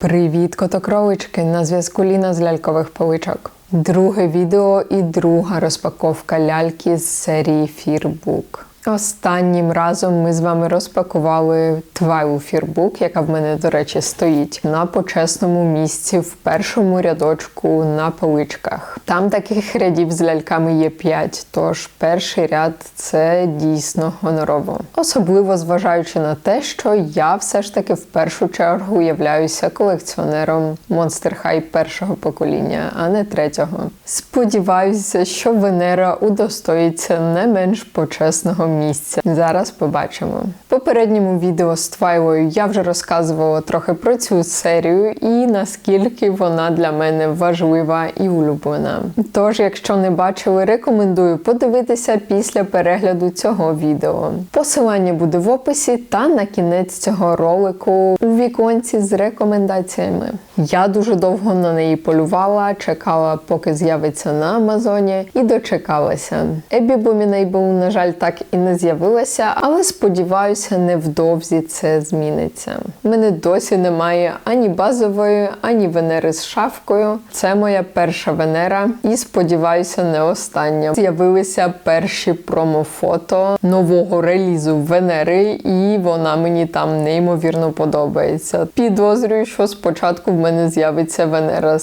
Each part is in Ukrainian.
Привіт, котокролички! На зв'язку Ліна з лялькових поличок. Друге відео і друга розпаковка ляльки з серії Фірбук. Останнім разом ми з вами розпакували твару Фірбук, яка в мене, до речі, стоїть на почесному місці в першому рядочку на поличках. Там таких рядів з ляльками є 5, тож перший ряд це дійсно гонорово. Особливо зважаючи на те, що я все ж таки в першу чергу являюся колекціонером Monster High першого покоління, а не третього. Сподіваюся, що Венера удостоїться не менш почесного місця. Зараз побачимо. Попередньому відео з Твайлою я вже розказувала трохи про цю серію і наскільки вона для мене важлива і улюблена. Тож, якщо не бачили, рекомендую подивитися після перегляду цього відео. Посилання буде в описі та на кінець цього ролику у віконці з рекомендаціями. Я дуже довго на неї полювала, чекала, поки з'явиться на Амазоні, і дочекалася. Ебі Бомінейбл, на жаль, так і не з'явилася, але сподіваюся, невдовзі це зміниться. У мене досі немає ані базової, ані Венери з шафкою. Це моя перша Венера, і сподіваюся, не остання. З'явилися перші промофото нового релізу Венери, і вона мені там неймовірно подобається. Підозрюю, що спочатку в мене з'явиться Венера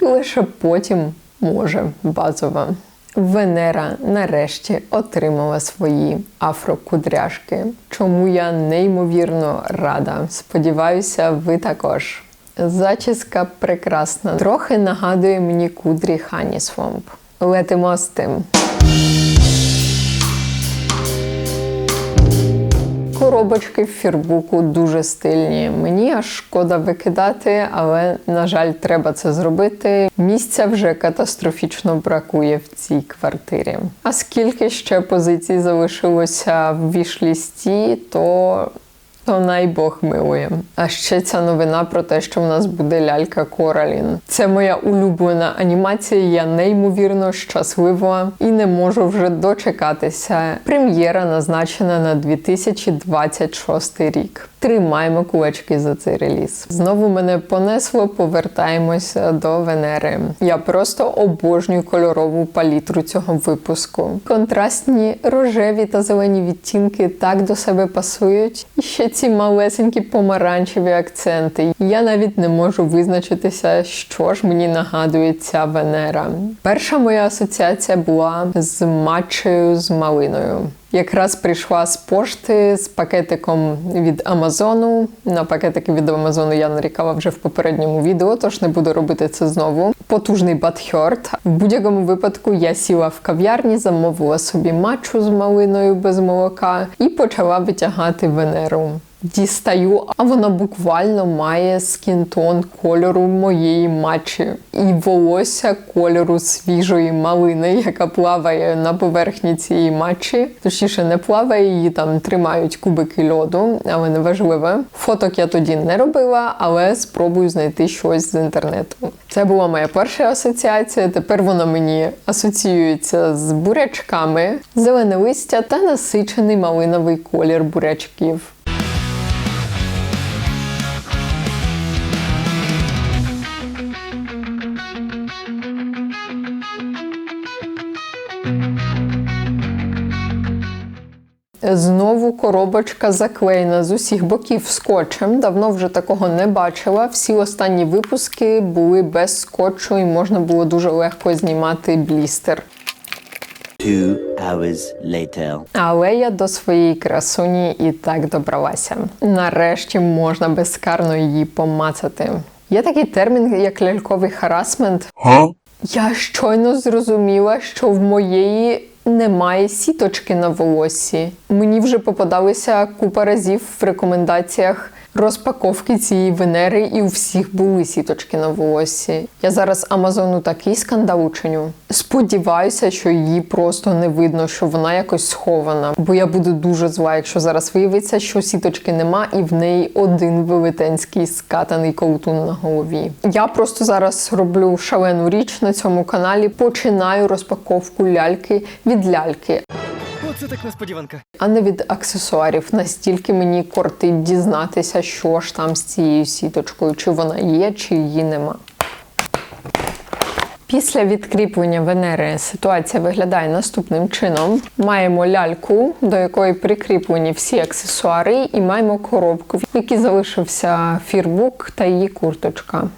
і лише потім може базова. Венера нарешті отримала свої афрокудряшки, чому я неймовірно рада. Сподіваюся, ви також. Зачіска прекрасна. Трохи нагадує мені кудрі Хані Свомп. Летимо з тим. Коробочки в фірбуку дуже стильні. Мені аж шкода викидати, але на жаль, треба це зробити. Місця вже катастрофічно бракує в цій квартирі. А скільки ще позицій залишилося в вішлісті, то то най Бог милує. А ще ця новина про те, що в нас буде лялька Коралін. Це моя улюблена анімація. Я неймовірно щаслива і не можу вже дочекатися. Прем'єра назначена на 2026 рік. Тримаємо кулачки за цей реліз. Знову мене понесло, повертаємося до Венери. Я просто обожнюю кольорову палітру цього випуску. Контрастні рожеві та зелені відтінки так до себе пасують. І ще ці малесенькі помаранчеві акценти. Я навіть не можу визначитися, що ж мені нагадує ця Венера. Перша моя асоціація була з матчею з малиною. Якраз прийшла з пошти з пакетиком від Амазону. На пакетики від Амазону я нарікала вже в попередньому відео, тож не буду робити це знову. Потужний батхьорт. В будь-якому випадку я сіла в кав'ярні, замовила собі матчу з малиною без молока і почала витягати Венеру. Дістаю, а вона буквально має скінтон кольору моєї матчі і волосся кольору свіжої малини, яка плаває на поверхні цієї матчі. Точніше, не плаває, її там тримають кубики льоду, але не важливо. Фоток я тоді не робила, але спробую знайти щось з інтернету. Це була моя перша асоціація. Тепер вона мені асоціюється з бурячками, зелене листя та насичений малиновий колір бурячків. Знову коробочка заклеєна з усіх боків скотчем. Давно вже такого не бачила. Всі останні випуски були без скотчу і можна було дуже легко знімати блістер. Two hours later. Але я до своєї красуні і так добралася. Нарешті можна безкарно її помацати. Є такий термін, як ляльковий харасмент. Huh? Я щойно зрозуміла, що в моєї немає сіточки на волосі. Мені вже попадалися купа разів в рекомендаціях розпаковки цієї Венери, і у всіх були сіточки на волоссі. Я зараз Амазону такий скандал учиню. Сподіваюся, що її просто не видно, що вона якось схована. Бо я буду дуже зла, якщо зараз виявиться, що сіточки нема, і в неї один велетенський скатаний ковтун на голові. Я просто зараз роблю шалену річ на цьому каналі. Починаю розпаковку ляльки від ляльки. Оце так несподіванка. а не від аксесуарів. Настільки мені кортить дізнатися, що ж там з цією сіточкою, чи вона є, чи її нема. Після відкріплення Венери ситуація виглядає наступним чином: маємо ляльку, до якої прикріплені всі аксесуари, і маємо коробку, в якій залишився фірбук та її курточка.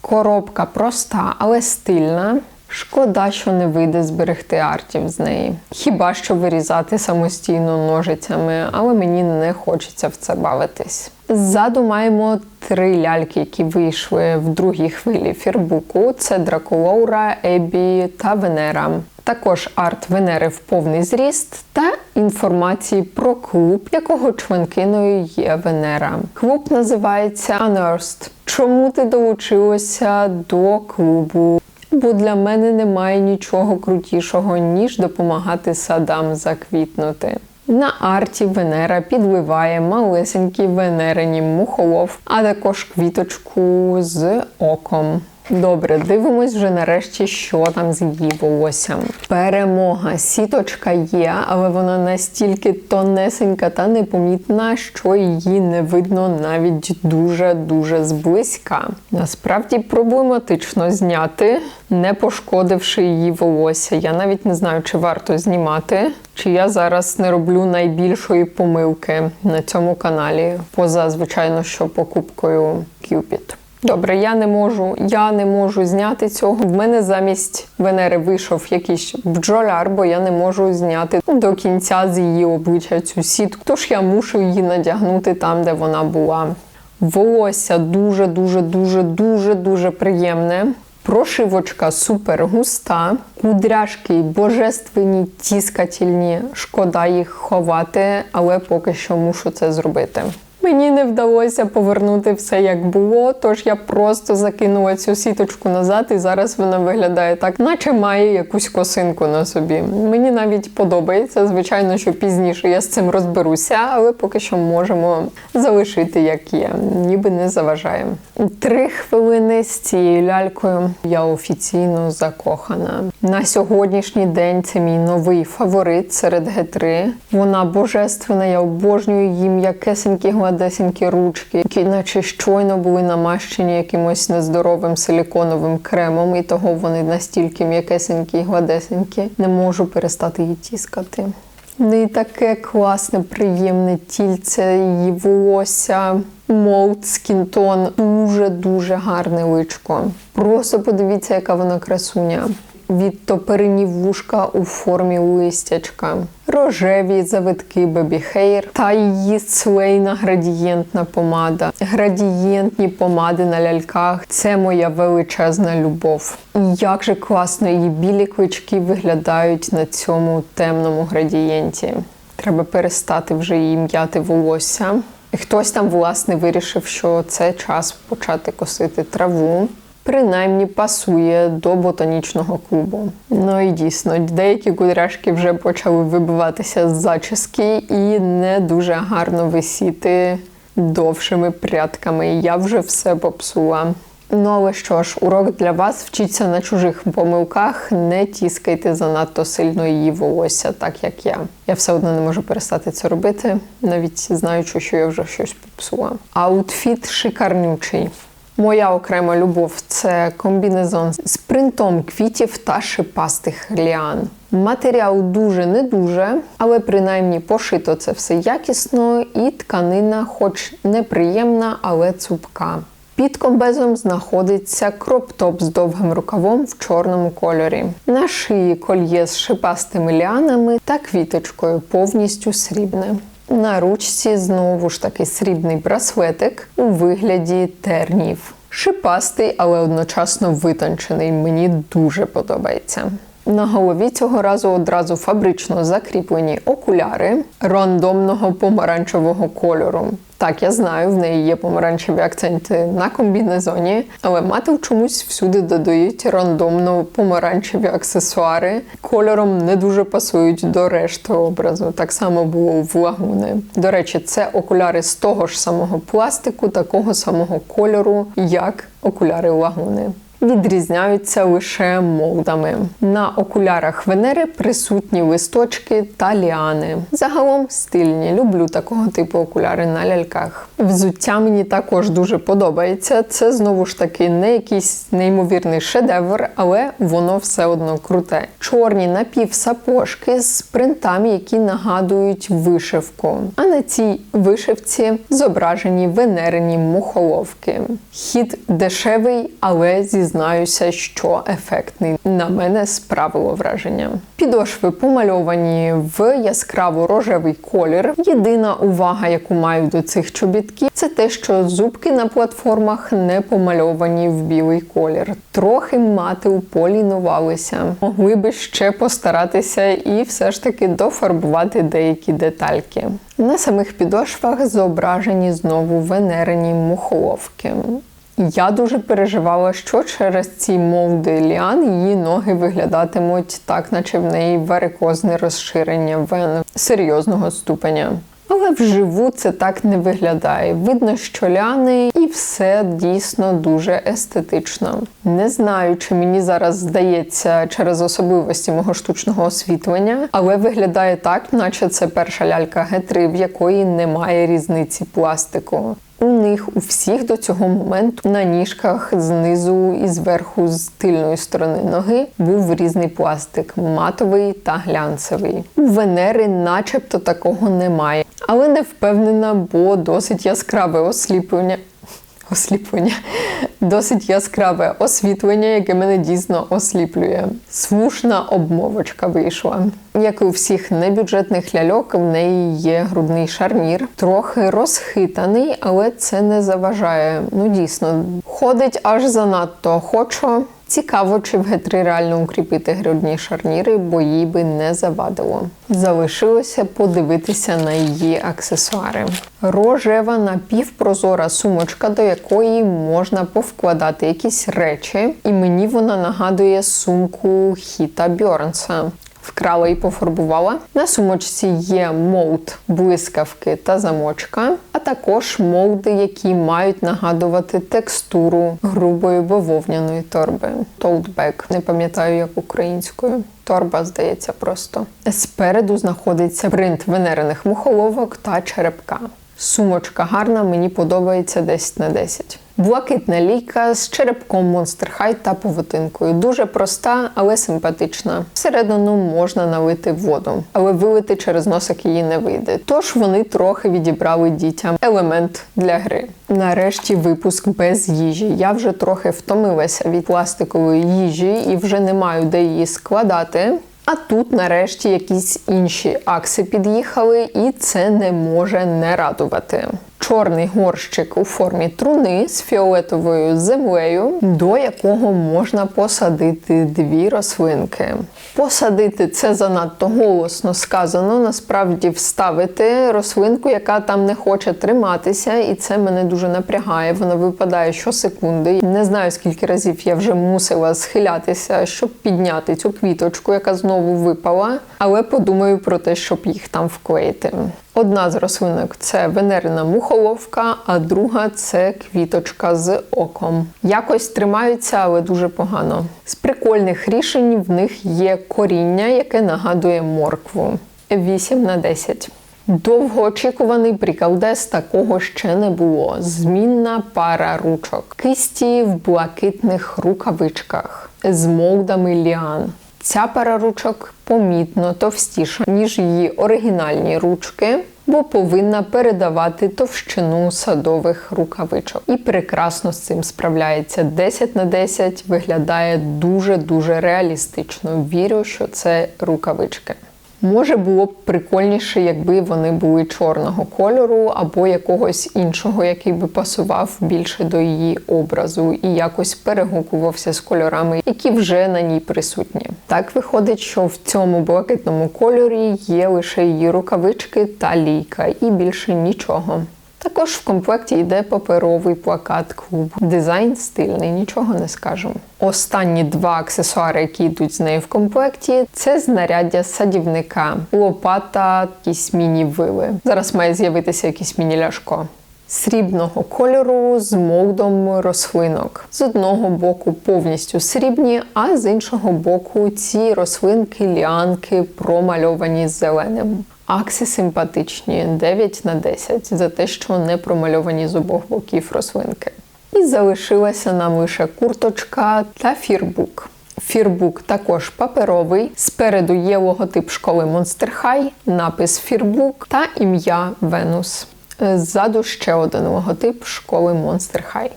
Коробка проста, але стильна. Шкода, що не вийде зберегти артів з неї. Хіба що вирізати самостійно ножицями, але мені не хочеться в це бавитись. Ззаду маємо три ляльки, які вийшли в другій хвилі фірбуку: це Дракулоура, Ебі та Венера. Також арт Венери в повний зріст та інформації про клуб, якого членкиною є Венера. Клуб називається Unearthed. Чому ти долучилася до клубу? Бо для мене немає нічого крутішого, ніж допомагати садам заквітнути. На арті Венера підливає малесенький венерині мухолов, а також квіточку з оком. Добре, дивимось вже нарешті, що там з її волоссям. Перемога. Сіточка є, але вона настільки тонесенька та непомітна, що її не видно навіть дуже-дуже зблизька. Насправді проблематично зняти, не пошкодивши її волосся. Я навіть не знаю, чи варто знімати, чи я зараз не роблю найбільшої помилки на цьому каналі, поза звичайно, що покупкою Cupid. Добре, я не можу, я не можу зняти цього. В мене замість Венери вийшов якийсь бджоляр, бо я не можу зняти до кінця з її обличчя цю сітку. Тож я мушу її надягнути там, де вона була. Волосся дуже, дуже, дуже, дуже, дуже приємне. Прошивочка супер густа, кудряшки божественні, тіскательні. Шкода їх ховати, але поки що мушу це зробити. Мені не вдалося повернути все як було, тож я просто закинула цю сіточку назад, і зараз вона виглядає так, наче має якусь косинку на собі. Мені навіть подобається. Звичайно, що пізніше я з цим розберуся, але поки що можемо залишити як є, ніби не заважає. Три хвилини з цією лялькою я офіційно закохана. На сьогоднішній день це мій новий фаворит серед Г3. Вона божественна, я обожнюю їм її м'якесенькі гладесенькі ручки, які наче щойно були намащені якимось нездоровим силіконовим кремом, і того вони настільки м'якесенькі і гладесенькі. Не можу перестати її тіскати. В неї таке класне, приємне тільце, її волосся, молд, скінтон. Дуже-дуже гарне личко. Просто подивіться, яка вона красуня. Відтоперені вушка у формі листячка, рожеві завитки Hair та її слейна градієнтна помада. Градієнтні помади на ляльках це моя величезна любов. І як же класно її білі клички виглядають на цьому темному градієнті. Треба перестати вже її м'яти волосся. І Хтось там, власне, вирішив, що це час почати косити траву принаймні пасує до ботанічного клубу. Ну і дійсно, деякі кудряшки вже почали вибиватися з зачіски і не дуже гарно висіти довшими прядками. Я вже все попсула. Ну але що ж, урок для вас вчіться на чужих помилках, не тіскайте занадто сильно її волосся, так як я. Я все одно не можу перестати це робити, навіть знаючи, що я вже щось попсула. Аутфіт шикарнючий. Моя окрема любов це комбінезон з принтом квітів та шипастих ліан. Матеріал дуже не дуже, але принаймні пошито це все якісно, і тканина, хоч неприємна, але цупка. Під комбезом знаходиться кроп-топ з довгим рукавом в чорному кольорі. На шиї кольє з шипастими ліанами та квіточкою повністю срібне. На ручці знову ж таки срібний браслетик у вигляді тернів. Шипастий, але одночасно витончений. Мені дуже подобається. На голові цього разу одразу фабрично закріплені окуляри рандомного помаранчевого кольору. Так, я знаю, в неї є помаранчеві акценти на комбінезоні, але мати чомусь всюди додають рандомно помаранчеві аксесуари. Кольором не дуже пасують до решти образу. Так само було в лагуни. До речі, це окуляри з того ж самого пластику, такого самого кольору, як окуляри лагуни. Відрізняються лише молдами. На окулярах Венери присутні листочки та ліани. Загалом стильні. Люблю такого типу окуляри на ляльках. Взуття мені також дуже подобається. Це знову ж таки не якийсь неймовірний шедевр, але воно все одно круте. Чорні напівсапожки з принтами, які нагадують вишивку. А на цій вишивці зображені венерені мухоловки. Хід дешевий, але зізнаюся, що ефектний. На мене справило враження. Підошви помальовані в яскраво рожевий колір. Єдина увага, яку маю до цих чобітків, це те, що зубки на платформах не помальовані в білий колір. Трохи мати у полі новалися. Могли би ще постаратися і все ж таки дофарбувати деякі детальки. На самих підошвах зображені знову венерені мухоловки. Я дуже переживала, що через ці молди ліан її ноги виглядатимуть так, наче в неї варикозне розширення вен серйозного ступеня. Але вживу це так не виглядає. Видно, що ляни, і все дійсно дуже естетично. Не знаю, чи мені зараз здається через особливості мого штучного освітлення, але виглядає так, наче це перша лялька Г3, в якої немає різниці пластику. У них у всіх до цього моменту на ніжках знизу і зверху з тильної сторони ноги був різний пластик матовий та глянцевий. У Венери, начебто, такого немає, але не впевнена, бо досить яскраве осліплення. Осліплення досить яскраве освітлення, яке мене дійсно осліплює. Смушна обмовочка вийшла. Як і у всіх небюджетних ляльок, в неї є грудний шарнір, трохи розхитаний, але це не заважає. Ну дійсно, ходить аж занадто охочо. Цікаво, чи в Г3 реально укріпити грудні шарніри, бо їй би не завадило. Залишилося подивитися на її аксесуари. Рожева напівпрозора сумочка, до якої можна повкладати якісь речі, і мені вона нагадує сумку Хіта Бьорнса. Вкрала і пофарбувала. На сумочці є молд, блискавки та замочка, а також молди, які мають нагадувати текстуру грубої бавовняної торби. Толдбек, не пам'ятаю як українською. Торба, здається, просто. Спереду знаходиться принт венерених мухоловок та черепка. Сумочка гарна, мені подобається 10 на 10. Блакитна лійка з черепком High та повутинкою. Дуже проста, але симпатична. Всередину можна налити воду, але вилити через носик її не вийде. Тож вони трохи відібрали дітям елемент для гри. Нарешті випуск без їжі. Я вже трохи втомилася від пластикової їжі і вже не маю де її складати. А тут, нарешті, якісь інші акси під'їхали, і це не може не радувати. Чорний горщик у формі труни з фіолетовою землею, до якого можна посадити дві рослинки. Посадити це занадто голосно сказано. Насправді вставити рослинку, яка там не хоче триматися, і це мене дуже напрягає. Вона випадає щосекунди. Не знаю, скільки разів я вже мусила схилятися, щоб підняти цю квіточку, яка знову випала. Але подумаю про те, щоб їх там вклеїти. Одна з рослинок це венерина мухоловка, а друга це квіточка з оком. Якось тримаються, але дуже погано. З прикольних рішень в них є коріння, яке нагадує моркву. 8 на 10. Довгоочікуваний приколдес такого ще не було. Змінна пара ручок. Кисті в блакитних рукавичках з молдами ліан. Ця пара ручок помітно товстіша, ніж її оригінальні ручки, бо повинна передавати товщину садових рукавичок. І прекрасно з цим справляється. 10 на 10 виглядає дуже-дуже реалістично. Вірю, що це рукавички. Може було б прикольніше, якби вони були чорного кольору або якогось іншого, який би пасував більше до її образу і якось перегукувався з кольорами, які вже на ній присутні. Так виходить, що в цьому блакитному кольорі є лише її рукавички та лійка, і більше нічого. Також в комплекті йде паперовий плакат клубу. Дизайн стильний, нічого не скажемо. Останні два аксесуари, які йдуть з нею в комплекті, це знаряддя садівника, лопата, якісь міні-вили. Зараз має з'явитися якийсь міні-ляшко. Срібного кольору з молдом рослинок. З одного боку повністю срібні, а з іншого боку ці рослинки, ліанки промальовані зеленим. Акси симпатичні 9 на 10 за те, що не промальовані з обох боків рослинки. І залишилася нам лише курточка та фірбук. Фірбук також паперовий. Спереду є логотип школи Monster High, напис Фірбук та ім'я Венус. Ззаду ще один логотип школи Monster High.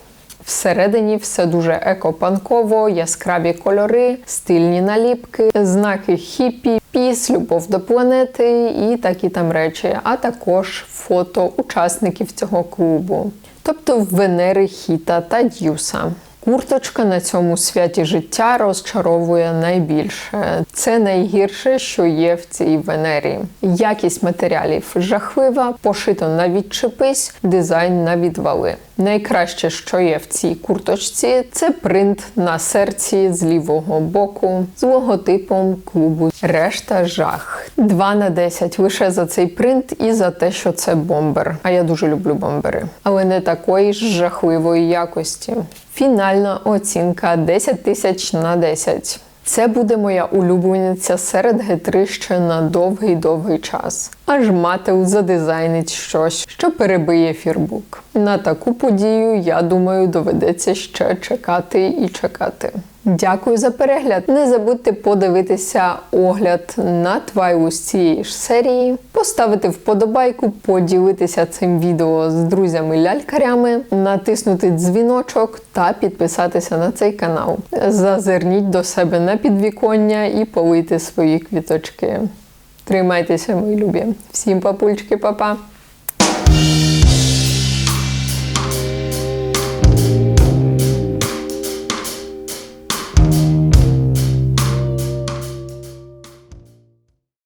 Всередині все дуже екопанково, яскраві кольори, стильні наліпки, знаки хіпі, піс, любов до планети і такі там речі, а також фото учасників цього клубу, тобто Венери, Хіта та Д'юса. Курточка на цьому святі життя розчаровує найбільше. Це найгірше, що є в цій Венері. Якість матеріалів жахлива, пошито на відчепись, дизайн на відвали. Найкраще, що є в цій курточці, це принт на серці з лівого боку з логотипом клубу. Решта жах. 2 на 10 лише за цей принт і за те, що це бомбер. А я дуже люблю бомбери, але не такої ж жахливої якості. Фінальна оцінка 10 тисяч на 10. Це буде моя улюблениця серед гетри ще на довгий-довгий час. Аж Матеус задизайнить щось, що перебиє фірбук. На таку подію, я думаю, доведеться ще чекати і чекати. Дякую за перегляд. Не забудьте подивитися огляд на твайлу з цієї ж серії, поставити вподобайку, поділитися цим відео з друзями-лялькарями, натиснути дзвіночок та підписатися на цей канал. Зазирніть до себе на підвіконня і полийте свої квіточки. Тримайтеся, мої любі. Всім папульчики, па-па!